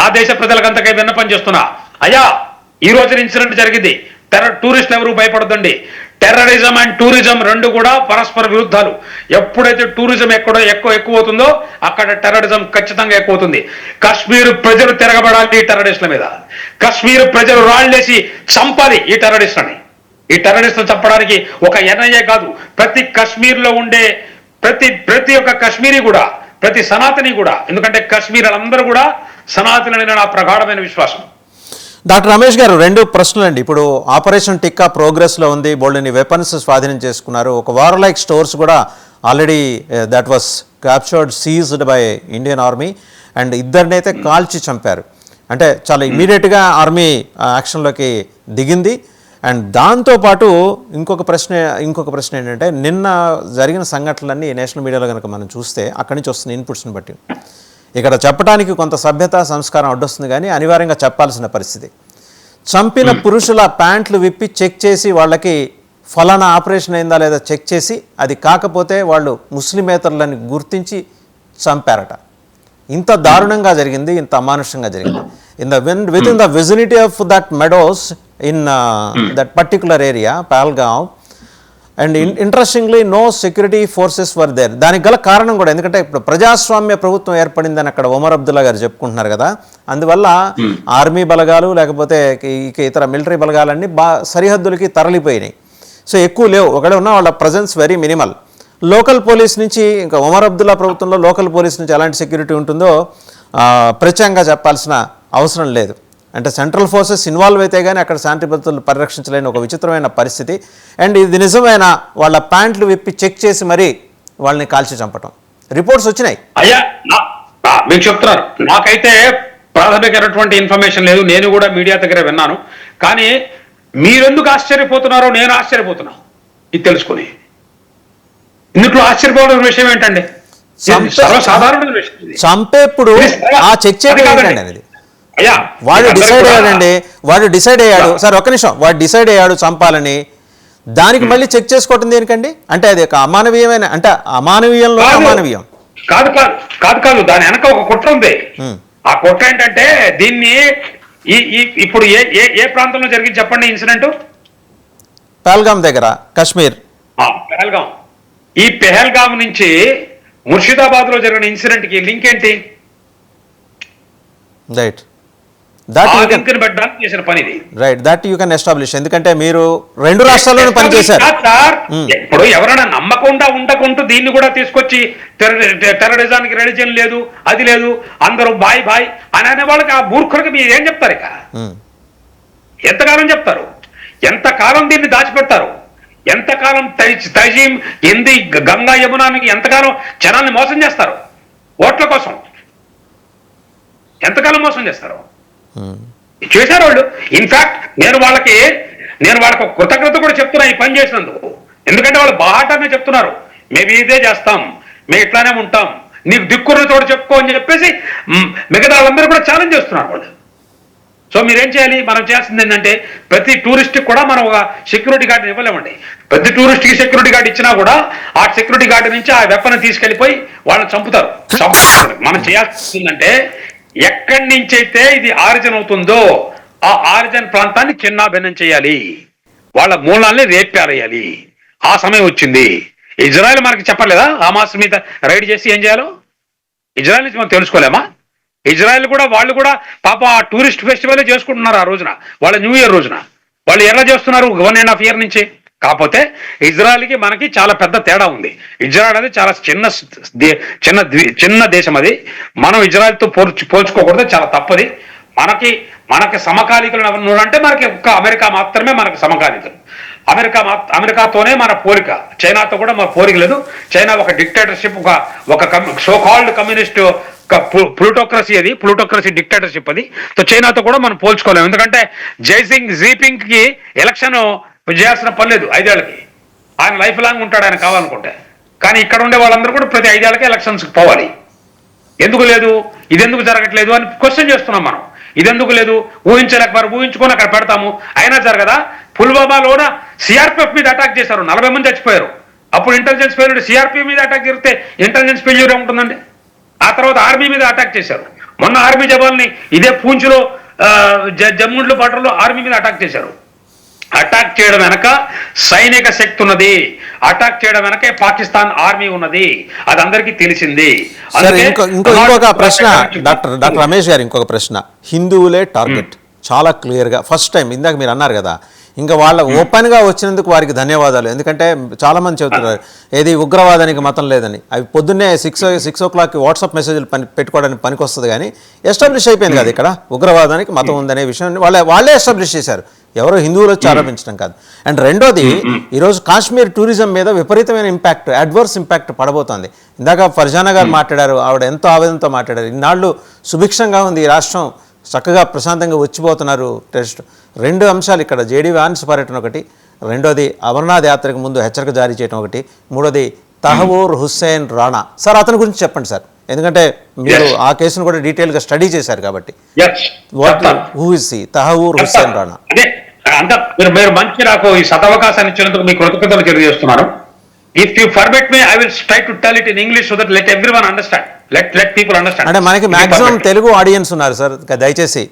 నా దేశ ప్రజలకంతకై విన్నపం చేస్తున్నా. అయ్యా ఈ రోజున ఇన్సిడెంట్ జరిగింది. టెర్రర్ టూరిస్టులు ఎవరు భయపడదండి టెర్రరిజం అండ్ టూరిజం రెండు కూడా పరస్పర విరుద్ధాలు. ఎప్పుడైతే టూరిజం ఎక్కడో ఎక్కువ ఎక్కువ అవుతుందో అక్కడ టెర్రరిజం ఖచ్చితంగా ఎక్కువ అవుతుంది కశ్మీర్ ప్రజలు తిరగబడాలి ఈ టెర్రరిస్టుల మీద. కశ్మీర్ ప్రజలు రాళ్ళేసి చంపాలి ఈ టెర్రరిస్టులని. ఈ టెర్రరిస్టులు చంపడానికి ఒక ఎన్ఐఏ కాదు ప్రతి కశ్మీర్లో ఉండే ప్రతి ప్రతి ఒక్క కశ్మీరీ కూడా ప్రతి సనాతని కూడా ఎందుకంటే కశ్మీర్ వాళ్ళందరూ కూడా సనాతనని నా ప్రగాఢమైన విశ్వాసం. డాక్టర్ రమేష్ గారు రెండు ప్రశ్నలు అండి ఇప్పుడు ఆపరేషన్ టిక్కా ప్రోగ్రెస్లో ఉంది బోల్డెని వెపన్స్ స్వాధీనం చేసుకున్నారు. ఒక వార్ లైక్ స్టోర్స్ కూడా already that was captured seized by Indian army and ఇద్దరినైతే కాల్చి చంపారు. అంటే చాలా ఇమీడియట్గా ఆర్మీ eh, యాక్షన్లోకి దిగింది. అండ్ దాంతోపాటు ఇంకొక ప్రశ్న ఇంకొక ప్రశ్న ఏంటంటే నిన్న జరిగిన సంఘటనలన్నీ నేషనల్ మీడియాలో కనుక మనం చూస్తే అక్కడి నుంచి వస్తున్న ఇన్పుట్స్ని బట్టి. ఇక్కడ చెప్పడానికి కొంత సభ్యత సంస్కారం అడ్డొస్తుంది కానీ అనివార్యంగా చెప్పాల్సిన పరిస్థితి. చంపిన పురుషుల ప్యాంట్లు విప్పి చెక్ చేసి వాళ్ళకి ఫలానా ఆపరేషన్ అయిందా లేదా చెక్ చేసి అది కాకపోతే వాళ్ళు ముస్లిమేతరులని గుర్తించి చంపారట. ఇంత దారుణంగా జరిగింది ఇంత అమానుషంగా జరిగింది. In the win with in the vicinity of that meadows in that particular area Pahalgam and interestingly no security forces were there దానికి గల కారణం కూడా ఎందుకంటే ఇప్పుడు ప్రజాస్వామ్య ప్రభుత్వం ఏర్పడిందని అక్కడ ఒమర్ అబ్దుల్లా గారు చెప్పుకుంటున్నారు కదా. అందువల్ల ఆర్మీ బలగాలు లేకపోతే ఇక ఇతర మిలిటరీ బలగాలన్నీ బా సరిహద్దులకి తరలిపోయినాయి. సో ఎక్కువ లేవు. ఒకడే ఉన్న వాళ్ళ presence very minimal local police నుంచి ఇంకా ఒమర్ అబ్దుల్లా ప్రభుత్వంలో లోకల్ పోలీస్ నుంచి ఎలాంటి సెక్యూరిటీ ఉంటుందో ప్రత్యేకంగా చెప్పాల్సిన అవసరం లేదు. అంటే సెంట్రల్ ఫోర్సెస్ ఇన్వాల్వ్ అయితే కానీ అక్కడ శాంతి భద్రతలు పరిరక్షించలేని ఒక విచిత్రమైన పరిస్థితి. అండ్ ఇది నిజమైన వాళ్ళ ప్యాంట్లు విప్పి చెక్ చేసి మరీ వాళ్ళని కాల్చి చంపటం. రిపోర్ట్స్ వచ్చినాయి. అయ్యా మీకు చెప్తున్నారు. నాకైతే ప్రాథమికమైనటువంటి ఇన్ఫర్మేషన్ లేదు. నేను కూడా మీడియా దగ్గర విన్నాను. కానీ మీరెందుకు ఆశ్చర్యపోతున్నారో నేను ఆశ్చర్యపోతున్నా. ఇది తెలుసుకుని. ఇందులో ఆశ్చర్యపోవడం విషయం ఏంటండి. చంపేప్పుడు ఆ చెక్ వాడు డిసైడ్ అయ్యాడండి. వాడు డిసైడ్ అయ్యాడు. సార్ ఒక్క నిమిషం. వాడు డిసైడ్ అయ్యాడు చంపాలని. దానికి మళ్ళీ చెక్ చేసుకోవటం దేనికండి? అంటే అది ఒక అమానవీయమైన అంటే అమానవీయంలో. అమానవీయం. కాదు కాదు కాదు కాదు దాని వెనక ఒక కుట్ర ఉంది. ఆ కుట్ర ఏంటంటే దీన్ని ఈ ఇప్పుడు ఏ ఏ ఏ ప్రాంతంలో జరిగింది చెప్పండి ఇన్సిడెంట్? పహల్గామ్ దగ్గర కాశ్మీర్. పెహల్గాం. ఈ పెహల్గాం నుంచి ముర్షిదాబాద్లో జరిగిన ఇన్సిడెంట్కి లింక్ ఏంటి? రైట్ చేసిన right that you can establish ఎందుకంటే మీరు రెండు రాష్ట్రాల్లోనూ పనిచేశారు సార్. Hmm. ఇప్పుడు ఎవరైనా నమ్మకుండా ఉండకుంటూ దీన్ని కూడా తీసుకొచ్చి టెర్ర- టెర్రరిజానికి రెలిజన్ లేదు అది లేదు అందరూ బాయ్ బాయ్ అని అనే వాళ్ళకి ఆ మూర్ఖులకి మీరు ఏం చెప్తారు ఇక Hmm. ఎంతకాలం చెప్తారు ఎంతకాలం దీన్ని దాచిపెడతారు ఎంతకాలం తైజీం ఎంది గంగా యమునానికి ఎంతకాలం జనాన్ని మోసం చేస్తారు ఓట్ల కోసం ఎంతకాలం మోసం చేస్తారు. చేశారు వాళ్ళు. ఇన్ఫాక్ట్ నేను వాళ్ళకి నేను వాళ్ళకి కృతజ్ఞత కూడా చెప్తున్నా ఈ పని చేసినందుకు. ఎందుకంటే వాళ్ళు బాహాటంగా చెప్తున్నారు. మేము ఇదే చేస్తాం. మేము ఇట్లానే ఉంటాం. నీకు దిక్కున్న చోట చెప్పుకో అని చెప్పేసి మిగతా వాళ్ళందరూ కూడా ఛాలెంజ్ చేస్తున్నారు వాళ్ళు. సో మీరేం చేయాలి? మనం చేయాల్సింది ఏంటంటే ప్రతి టూరిస్ట్ కూడా మనం ఒక సెక్యూరిటీ గార్డుని ఇవ్వలేమండి. ప్రతి టూరిస్ట్కి సెక్యూరిటీ గార్డు ఇచ్చినా కూడా ఆ సెక్యూరిటీ గార్డు నుంచి ఆ వెపన్ తీసుకెళ్ళిపోయి వాళ్ళని చంపుతారు. చంపుతారు. మనం చేయాల్సిందంటే ఎక్కడి నుంచి అయితే ఇది ఆరిజన్ అవుతుందో ఆ ఆరిజన్ ప్రాంతాన్ని చిన్నాభిన్నం చేయాలి. వాళ్ళ మూలాల్ని రేపారేయాలి ఆ సమయం వచ్చింది. ఇజ్రాయెల్ మనకి చెప్పలేదా? హమాస్ మీద రైడ్ చేసి ఏం చేయాలో? ఇజ్రాయెల్ నుంచి మనం తెలుసుకోలేమా? ఇజ్రాయెల్ కూడా వాళ్ళు కూడా పాప ఆ టూరిస్ట్ ఫెస్టివల్ చేసుకుంటున్నారు ఆ రోజున. వాళ్ళ న్యూ ఇయర్ రోజున. వాళ్ళు ఎలా చేస్తున్నారు? వన్ అండ్ హాఫ్ ఇయర్ నుంచి. కాకపోతే ఇజ్రాయల్కి మనకి చాలా పెద్ద తేడా ఉంది. ఇజ్రాయల్ అనేది చాలా చిన్న చిన్న చిన్న దేశం అది. మనం ఇజ్రాయల్తో పోల్చు పోల్చుకోకూడదు చాలా తప్పది. మనకి మనకి సమకాలీకులు ఎవరు అంటే మనకి ఒక్క అమెరికా మాత్రమే మనకి సమకాలీకులు. అమెరికా అమెరికాతోనే మన పోలిక. చైనాతో కూడా మన పోలిక లేదు. చైనా ఒక డిక్టేటర్షిప్ ఒక ఒక సో కాల్డ్ కమ్యూనిస్ట్ ప్లూటోక్రసీ అది. ప్లూటోక్రసీ డిక్టేటర్షిప్ అది. సో చైనాతో కూడా మనం పోల్చుకోలేము. ఎందుకంటే జైసింగ్ జీపింగ్కి ఎలక్షన్ చేయాల్సిన పని లేదు ఐదేళ్ళకి. ఆయన లైఫ్ లాంగ్ ఉంటాడు ఆయన కావాలనుకుంటే. కానీ ఇక్కడ ఉండే వాళ్ళందరూ కూడా ప్రతి ఐదేళ్ళకి ఎలక్షన్స్ పోవాలి. ఎందుకు లేదు? ఇది ఎందుకు జరగట్లేదు అని క్వశ్చన్ చేస్తున్నాం మనం. ఇది ఎందుకు లేదు? ఊహించలేకపోయారు ఊహించుకొని అక్కడ పెడతాము. అయినా జరగదా? పుల్వామాలోన సిఆర్పిఎఫ్ మీద అటాక్ చేశారు. నలభై మంది చచ్చిపోయారు. అప్పుడు ఇంటెలిజెన్స్ ఫెయిల్యూర్ సిఆర్పిఎఫ్ మీద అటాక్ జరిగితే ఇంటెలిజెన్స్ ఫెయిల్యూర్ ఉంటుందండి ఆ తర్వాత ఆర్మీ మీద అటాక్ చేశారు. మొన్న ఆర్మీ జవాన్ని ఇదే పూంచ్లో ఆ, జ- బార్డర్లో ఆర్మీ మీద అటాక్ చేశారు. అటాక్ చేయడం వెనక సైనిక శక్తి ఉన్నది. అటాక్ చేయడం వెనకే పాకిస్తాన్ ఆర్మీ ఉన్నది. అది అందరికీ తెలిసింది. ఇంకొక ప్రశ్న డాక్టర్ డాక్టర్ రమేష్ గారు ఇంకొక ప్రశ్న. హిందువులే టార్గెట్ చాలా క్లియర్గా ఫస్ట్ టైం ఇందాక మీరు అన్నారు కదా. ఇంకా వాళ్ళ ఓపెన్గా వచ్చినందుకు వారికి ధన్యవాదాలు. ఎందుకంటే చాలా మంది చెబుతున్నారు ఏది ఉగ్రవాదానికి మతం లేదని. అవి పొద్దున్నే సిక్స్ సిక్స్ ఓ క్లాక్కి వాట్సాప్ మెసేజ్లు పని పెట్టుకోవడానికి పనికొస్తుంది కానీ ఎస్టాబ్లిష్ అయిపోయింది కదా ఇక్కడ. ఉగ్రవాదానికి మతం ఉందనే విషయాన్ని వాళ్ళే వాళ్ళే ఎస్టాబ్లిష్ చేశారు. ఎవరో హిందువులు వచ్చి ఆరోపించడం కాదు. అండ్ రెండోది ఈరోజు కాశ్మీర్ టూరిజం మీద విపరీతమైన ఇంపాక్ట్ అడ్వర్స్ ఇంపాక్ట్ పడబోతోంది. ఇందాక ఫర్జానా గారు మాట్లాడారు ఆవిడ ఎంతో ఆవేదనతో మాట్లాడారు. ఇన్నాళ్ళు సుభిక్షంగా ఉంది ఈ రాష్ట్రం చక్కగా ప్రశాంతంగా వచ్చిపోతున్నారు టెస్ట్ రెండు అంశాలు ఇక్కడ జేడీ వ్యాన్స్ పర్యటన ఒకటి రెండోది అమర్నాథ్ యాత్రకు ముందు హెచ్చరిక జారీ చేయడం ఒకటి మూడోది తహవూర్ హుస్సేన్ రాణా. సార్ అతని గురించి చెప్పండి సార్. ఎందుకంటే మీరు. ఆ కేసును కూడా డీటెయిల్గా స్టడీ చేశారు కాబట్టి. What. Who is Tahawwur Hussain Rana. అదే అంత మీరు మీరు మంచి నాకు ఈ సదవకాశాన్ని ఇచ్చినందుకు మీ కృతజ్ఞతలు తెలియజేస్తున్నాను. If you permit me I will try to tell it in English so that let everyone understand let let people understand అంటే మనకి మాక్సిమం తెలుగు ఆడియన్స్ ఉన్నారు సార్ దయచేసి.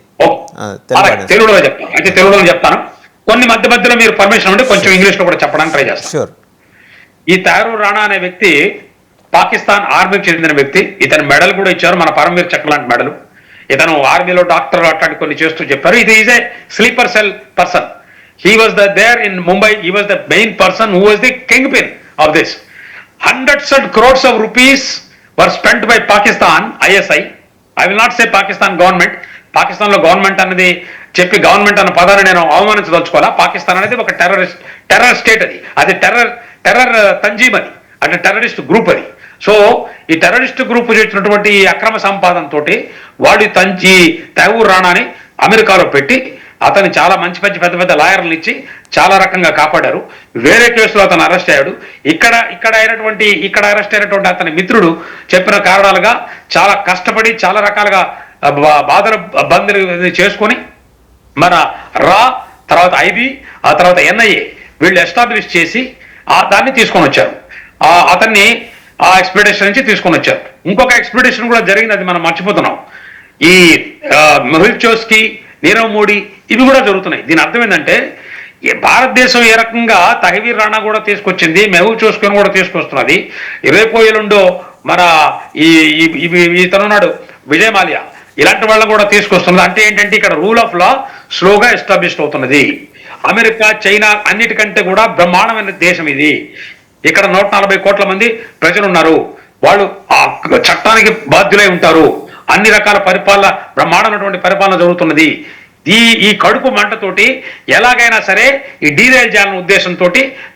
తెలుగులో చెప్తాను. అయితే తెలుగులో చెప్తాను. కొన్ని మధ్య మధ్యలో మీరు పర్మిషన్ ఉంటే కొంచెం ఇంగ్లీష్లో కూడా చెప్పడానికి ట్రై చేస్తాను. ఈ తయారు రాణా అనే వ్యక్తి పాకిస్తాన్ ఆర్మీకి చెందిన వ్యక్తి. ఇతని మెడల్ కూడా ఇచ్చారు. మన పరమవీర్ చక్ర లాంటి మెడల్. ఇతను ఆర్మీలో డాక్టర్ అట్లాంటి కొన్ని చేస్తూ చెప్పారు. ఇది is a sleeper cell person he was the there in Mumbai he was the main person who was the kingpin of this hundreds and crores of rupees were spent by Pakistan ISI I will not say Pakistan government పాకిస్తాన్లో government అనేది చెప్పి government అన్న పదాన్ని నేను అవమానించదలుచుకోవాలా? పాకిస్తాన్ అనేది ఒక terrorist terror state అది. అది టెర్రర్ టెర్రర్ తంజీమ్ అది. అంటే టెర్రరిస్ట్ గ్రూప్ అది. సో ఈ టెర్రరిస్ట్ గ్రూప్ చేసినటువంటి ఈ అక్రమ సంపాదన తోటి వాడి తంచి తైవూర్ రాణాని అమెరికాలో పెట్టి అతను చాలా మంచి మంచి పెద్ద పెద్ద లాయర్లు ఇచ్చి చాలా రకంగా కాపాడారు. వేరే కేసులో అతను అరెస్ట్ అయ్యాడు. ఇక్కడ ఇక్కడ అయినటువంటి ఇక్కడ అరెస్ట్ అయినటువంటి అతని మిత్రుడు చెప్పిన కారణాలుగా చాలా కష్టపడి చాలా రకాలుగా బాధలు బందీలు చేసుకొని మన రా తర్వాత ఐబీ ఆ తర్వాత ఎన్ఐఏ వీళ్ళు ఎస్టాబ్లిష్ చేసి ఆ దాన్ని తీసుకొని వచ్చారు. ఆ అతన్ని ఆ ఎక్స్పెక్టేషన్ నుంచి తీసుకొని వచ్చారు. ఇంకొక ఎక్స్పెక్టేషన్ కూడా జరిగింది అది మనం మర్చిపోతున్నాం. ఈ మెహుల్ చోస్కి నీరవ్ మోడీ ఇవి కూడా జరుగుతున్నాయి. దీని అర్థం ఏంటంటే భారతదేశం ఏ రకంగా తహవీర్ రాణా కూడా తీసుకొచ్చింది మెహుల్ చోస్కిని కూడా తీసుకొస్తున్నది. రేపో ఎల్లుండో మన ఈ ఈ- ఇతనున్నాడు విజయ్ మాల్యా ఇలాంటి వాళ్ళని కూడా తీసుకొస్తున్నది. అంటే ఏంటంటే ఇక్కడ రూల్ ఆఫ్ లా స్లోగా ఎస్టాబ్లిష్ అవుతున్నది. అమెరికా చైనా అన్నిటికంటే కూడా బ్రహ్మాండమైన దేశం ఇది. ఇక్కడ నూట నలభై కోట్ల మంది ప్రజలు ఉన్నారు వాళ్ళు ఆ చట్టానికి బాధ్యులై ఉంటారు. అన్ని రకాల పరిపాలన బ్రహ్మాండమైనటువంటి పరిపాలన జరుగుతున్నది. ఈ ఈ కడుపు మంటతోటి ఎలాగైనా సరే ఈ డీరైల్ చేయాలనే ఉద్దేశంతో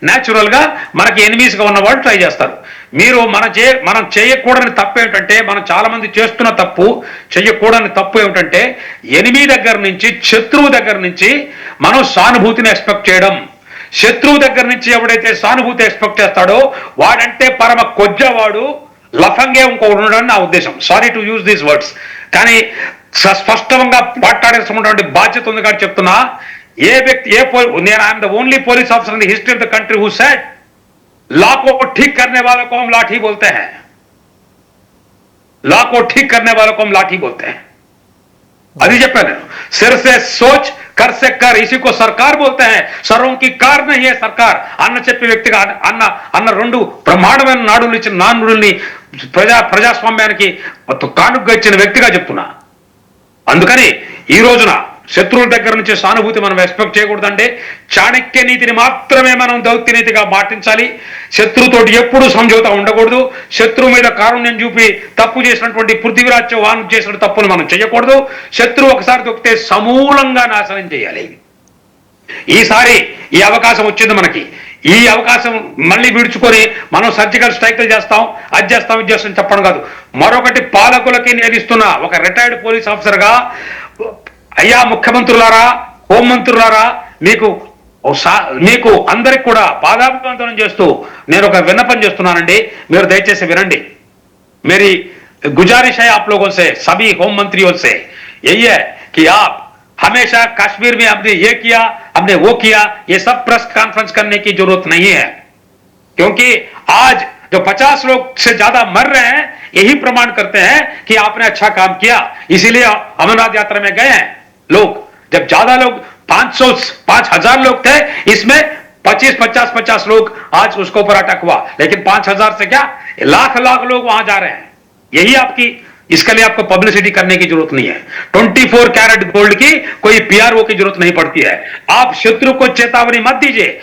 న్యాచురల్గా మనకి ఎనిమీస్గా ఉన్నవాళ్ళు ఉన్న వాళ్ళు ట్రై చేస్తారు. మీరు మన చే మనం చేయకూడని తప్పు ఏమిటంటే మనం చాలామంది చేస్తున్న తప్పు చేయకూడని తప్పు ఏమిటంటే ఎనిమి దగ్గర నుంచి శత్రువు దగ్గర నుంచి మనం సానుభూతిని ఎక్స్పెక్ట్ చేయడం. శత్రువు దగ్గర నుంచి ఎవడైతే సానుభూతి ఎక్స్పెక్ట్ చేస్తాడో వాడంటే పరమ కొజ్జవాడు లఫంగే ఇంకొకడు ఉండడం నా ఉద్దేశం sorry to use these words కానీ స- స్పష్టంగా మాట్లాడేసినటువంటి బాధ్యత ఉంది కాబట్టి చెప్తున్నా ఏ వ్యక్తి ఏ పో నేను I'm the only police officer in the history of the country who said ला को ठीक करने वालों को हम लाठी बोलते हैं ला को ठीक करने वालों को हम लाठी बोलते हैं అది చెప్పాను నేను. సిర్ సే సోచ్ కర్ సే కర్. ఇసి కో సర్కార్ బోల్తే హై. సర్వం కి కార్ నహీ హై సర్కార్. అన్న చెప్పే వ్యక్తిగా అన్న అన్న రెండు బ్రహ్మాండమైన నాడులు ఇచ్చిన నానుడుల్ని ప్రజా ప్రజాస్వామ్యానికి కానుగ్గా ఇచ్చిన వ్యక్తిగా చెప్తున్నా. అందుకని ఈ రోజున శత్రువుల దగ్గర నుంచి సానుభూతి మనం ఎక్స్పెక్ట్ చేయకూడదంటే చాణక్య నీతిని మాత్రమే మనం దౌత్య నీతిగా పాటించాలి. శత్రువుతోటి ఎప్పుడు సంజోత ఉండకూడదు. శత్రువు మీద కారుణ్యం చూపి తప్పు చేసినటువంటి పృథ్వీరాజ్ చౌహాన్ చేసిన తప్పును మనం చేయకూడదు. శత్రువు ఒకసారి దొక్కితే సమూలంగా నాశనం చేయాలి. ఈసారి ఈ అవకాశం వచ్చింది మనకి. ఈ అవకాశం మళ్ళీ విడుచుకొని మనం సర్జికల్ స్ట్రైక్లు చేస్తాం అది చేస్తాం ఇది చేస్తాం చెప్పడం కాదు. మరొకటి పాలకులకి నేను ఇస్తున్న ఒక రిటైర్డ్ పోలీస్ ఆఫీసర్గా అయ్యా ముఖ్యమంత్రులారా హోంమంత్రులారా మీకు ఓ సా- మీకు అందరికి కూడా పాదాభివందనం చేస్తూ నేను ఒక విన్నపం చేస్తున్నానండి మీరు దయచేసి వినండి मेरी गुजारिश है आप लोगों से सभी होम मंत्रियों से यही है कि आप हमेशा कश्मीर में हमने ये किया हमने वो किया ये सब प्रेस कॉन्फ्रेंस करने की जरूरत नहीं है क्योंकि आज जो 50 लोग से ज्यादा मर रहे हैं यही प्रमाण करते हैं कि आपने अच्छा काम किया इसीलिए अमरनाथ यात्रा में गए हैं लोग, जब ज़्यादा लोग 500 पाँच हज़ार लोग थे, इसमें 25 50 50 लोग आज उसके ऊपर अटक हुआ। लेकिन 5000 से क्या? लाख लाख लोग वहाँ जा रहे हैं। यही आपकी, इसके लिए आपको पब्लिसिटी करने की ज़रूरत नहीं है। 24 कैरेट गोल्ड की कोई पीआरओ की ज़रूरत नहीं पड़ती है। आप शत्रु को चेतावनी मत दीजिए।